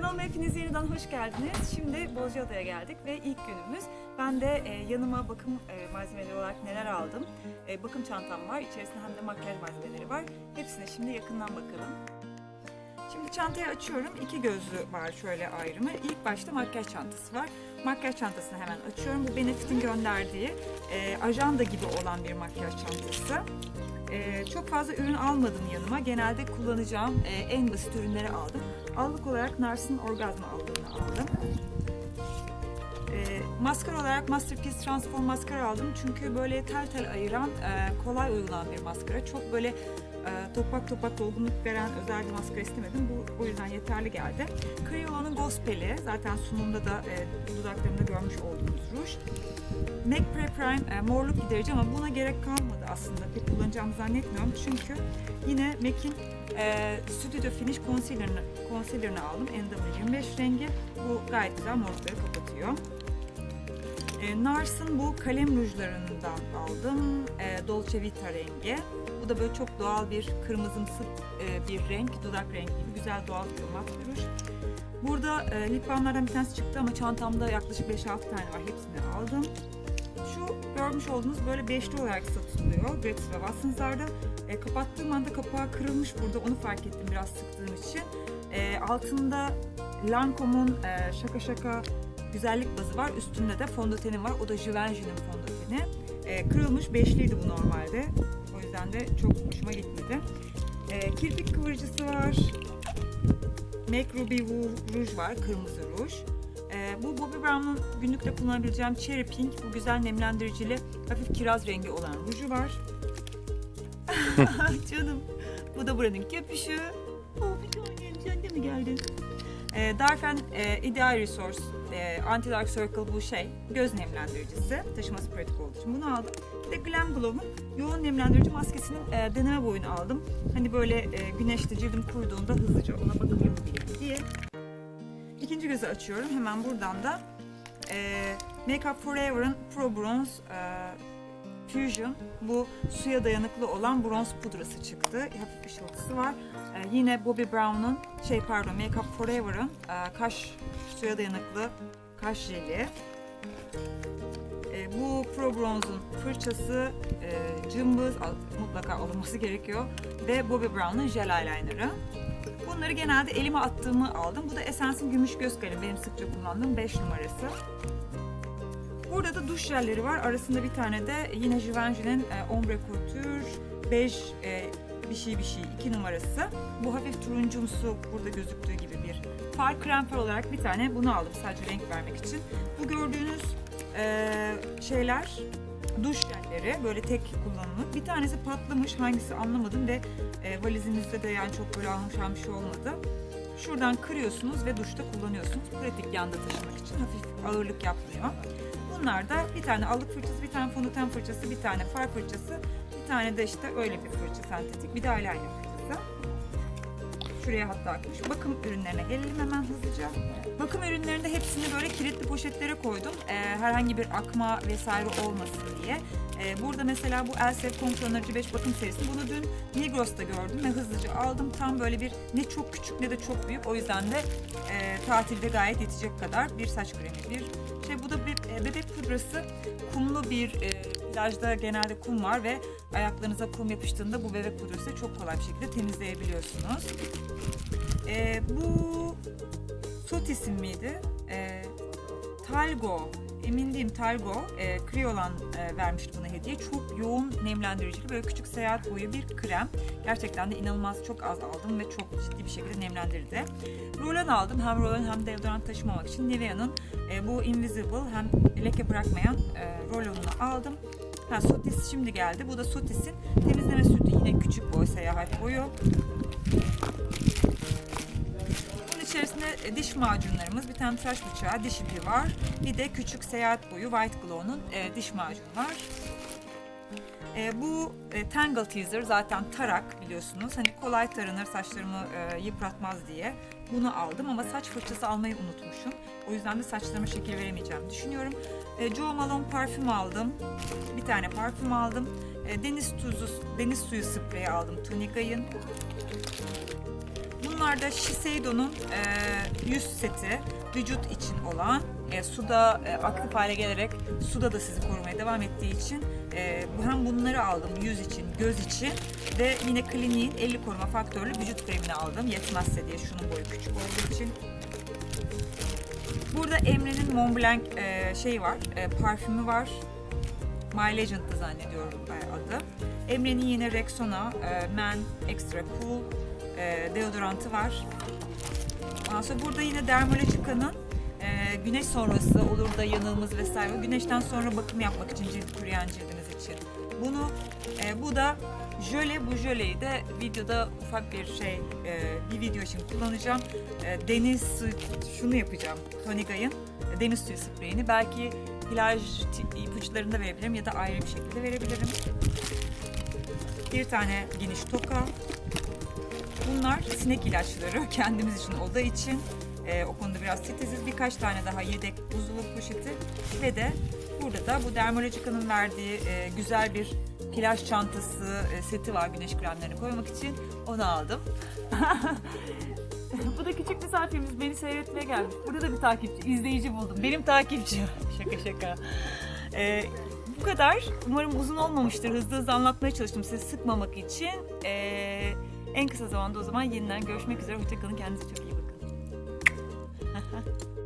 Kanalıma hepiniz yeniden hoş geldiniz. Şimdi Bozcaada'ya geldik ve ilk günümüz. Ben de e, yanıma bakım e, malzemeleri olarak neler aldım. E, bakım çantam var. İçerisinde hem de makyaj malzemeleri var. Hepsine şimdi yakından bakalım. Şimdi çantayı açıyorum. İki gözlü var şöyle ayrımı. İlk başta makyaj çantası var. Makyaj çantasını hemen açıyorum. Bu Benefit'in gönderdiği e, ajanda gibi olan bir makyaj çantası. E, çok fazla ürün almadım yanıma. Genelde kullanacağım e, en basit ürünleri aldım. Allık olarak Nars'ın Orgazma aldığını aldım. E, maskara olarak Masterpiece Transform maskara aldım. Çünkü böyle tel tel ayıran, e, kolay uygulanan bir maskara. Çok böyle e, topak topak dolgunluk veren özel bir maskara istemedim. Bu o yüzden yeterli geldi. Crayolan'ın Gospel'i zaten sunumda da e, dudaklarımda görmüş olduğunuz ruj. MAC Pre Prime e, morluk giderici ama buna gerek kalmadı aslında. Pek kullanacağımı zannetmiyorum. Çünkü yine MAC'in e, Studio Finish Concealer'ını, Concealer'ını aldım. NW25 rengi. Bu gayet güzel morlukları kapatıyor. E, Nars'ın bu kalem rujlarından aldım. E, Dolce Vita rengi. Bu da böyle çok doğal bir kırmızımsı e, bir renk. Dudak rengi gibi güzel doğal bir mat bir ruj. Burada e, lip balmlardan bir tanesi çıktı ama çantamda yaklaşık 5-6 tane var. Hepsini aldım. Şu görmüş olduğunuz böyle beşli olarak satılıyor. Gratis ve Watsons'larda. E, kapattığım anda kapağı kırılmış burada. Onu fark ettim biraz sıktığım için. E, altında Lancome'un e, şaka şaka güzellik bazı var. Üstünde de fondöteni var. O da Givenchy'nin fondöteni. E, kırılmış. Beşliydi bu normalde. O yüzden de çok hoşuma gitmedi. E, kirpik kıvırıcısı var. MAC Ruby Woo ruj var. Kırmızı ruj. Bu Bobbi Brown'un günlükte kullanabileceğim Cherry Pink. Bu güzel nemlendiricili hafif kiraz rengi olan ruju var. Canım. Bu da buranın köpüşü. Oh bir tanem sen de mi geldin? E, Dark and e, Ideal Resource e, Anti Dark Circle bu şey göz nemlendiricisi. Taşıması pratik olduğu için bunu aldım. Bir de Glam Glow'un yoğun nemlendirici maskesinin e, deneme boyunu aldım. Hani böyle e, güneşte cildim kuruduğunda hızlıca ona bakım yapabileyim diye. İkinci gözü açıyorum. Hemen buradan da e, Make Up Forever'ın Pro Bronze e, Fusion bu suya dayanıklı olan bronz pudrası çıktı. Hafif ışıltısı var. Ee, yine Bobbi Brown'un şey pardon Make Up Forever'ın e, kaş suya dayanıklı kaş jeli. E, bu Pro Bronze'un fırçası e, cımbız mutlaka alınması gerekiyor ve Bobbi Brown'un jel eyeliner'ı. Bunları genelde elime attığımı aldım. Bu da Essence'in gümüş göz kalemi benim sıkça kullandığım 5 numarası. Burada da duş jelleri var. Arasında bir tane de yine Givenchy'nin e, Ombre Couture bej e, bir şey bir şey 2 numarası. Bu hafif turuncumsu burada gözüktüğü gibi bir far krem far olarak bir tane bunu aldım sadece renk vermek için. Bu gördüğünüz e, şeyler duş jelleri böyle tek kullanımlık. Bir tanesi patlamış hangisi anlamadım ve e, valizinizde de yani çok böyle almış bir şey olmadı. Şuradan kırıyorsunuz ve duşta kullanıyorsunuz. Pratik yanda taşımak için hafif ağırlık yapmıyor. Bunlar da bir tane allık fırçası, bir tane fondöten fırçası, bir tane far fırçası, bir tane de işte öyle bir fırça sentetik, bir de eyeliner fırçası. Şuraya hatta akmış. Bakım ürünlerine gelelim hemen hızlıca. Bakım ürünlerinde hepsini böyle kilitli poşetlere koydum. Ee, herhangi bir akma vesaire olmasın diye. Ee, burada mesela bu Elsef Energy 5 bakım serisini bunu dün Migros'ta gördüm ve hızlıca aldım. Tam böyle bir ne çok küçük ne de çok büyük. O yüzden de e, tatilde gayet yetecek kadar bir saç kremi, bir şey bu da bir e, bebek pudrası. Kumlu bir e, plajda genelde kum var ve ayaklarınıza kum yapıştığında bu bebek pudrası çok kolay bir şekilde temizleyebiliyorsunuz. E, bu Sotis'in miydi? E, Talgo emin değilim Talgo e, Kriolan e, vermişti buna hediye. Çok yoğun nemlendiricili böyle küçük seyahat boyu bir krem. Gerçekten de inanılmaz çok az aldım ve çok ciddi bir şekilde nemlendirdi. Rolan aldım. Hem rolan hem deodorant taşımamak için Nivea'nın e, bu Invisible hem leke bırakmayan e, rolonunu aldım. Ha, Sotis şimdi geldi. Bu da Sotis'in temizleme sütü. Yine küçük boy seyahat boyu. İçerisinde e, diş macunlarımız, bir tane tıraş bıçağı, diş ipi var. Bir de küçük seyahat boyu White Glow'un e, diş macunu var. E, bu e, Tangle Teaser zaten tarak biliyorsunuz. Hani kolay taranır saçlarımı e, yıpratmaz diye. Bunu aldım ama saç fırçası almayı unutmuşum. O yüzden de saçlarıma şekil veremeyeceğim düşünüyorum. E, Joe Malone parfüm aldım. Bir tane parfüm aldım. E, deniz tuzu, deniz suyu spreyi aldım Tunica'nın. Bunlar da Shiseido'nun e, yüz seti. Vücut için olan, e, suda e, aktif hale gelerek suda da sizi korumaya devam ettiği için e, hem bunları aldım yüz için, göz için ve yine Clinique'in 50 koruma faktörlü vücut kremini aldım. Yetmezse diye şunun boyu küçük olduğu için. Burada Emre'nin Mont Blanc e, şey var, e, parfümü var. My Legend'dı zannediyorum e, adı. Emre'nin yine Rexona e, Men Extra Cool e, deodorantı var. Ondan sonra burada yine Dermalogica'nın e, güneş sonrası olur da yanığımız vesaire. Güneşten sonra bakım yapmak için cilt kuruyan cildimiz için. Bunu e, bu da jöle bu jöleyi de videoda ufak bir şey e, bir video için kullanacağım. E, deniz suyu şunu yapacağım. Tonigay'ın deniz suyu spreyini belki plaj ipuçlarında verebilirim ya da ayrı bir şekilde verebilirim. Bir tane geniş toka. Bunlar sinek ilaçları kendimiz için oda için. Ee, o konuda biraz titiziz. Birkaç tane daha yedek buzdolabı poşeti ve de burada da bu Dermalogica'nın verdiği e, güzel bir plaj çantası e, seti var güneş kremlerini koymak için. Onu aldım. bu da küçük misafirimiz beni seyretmeye gelmiş. Burada da bir takipçi, izleyici buldum. Benim takipçim. şaka şaka. Ee, bu kadar. Umarım uzun olmamıştır. Hızlı hızlı anlatmaya çalıştım sizi sıkmamak için. Ee, en kısa zamanda o zaman yeniden görüşmek üzere. Hoşçakalın. Kendinize çok iyi bakın.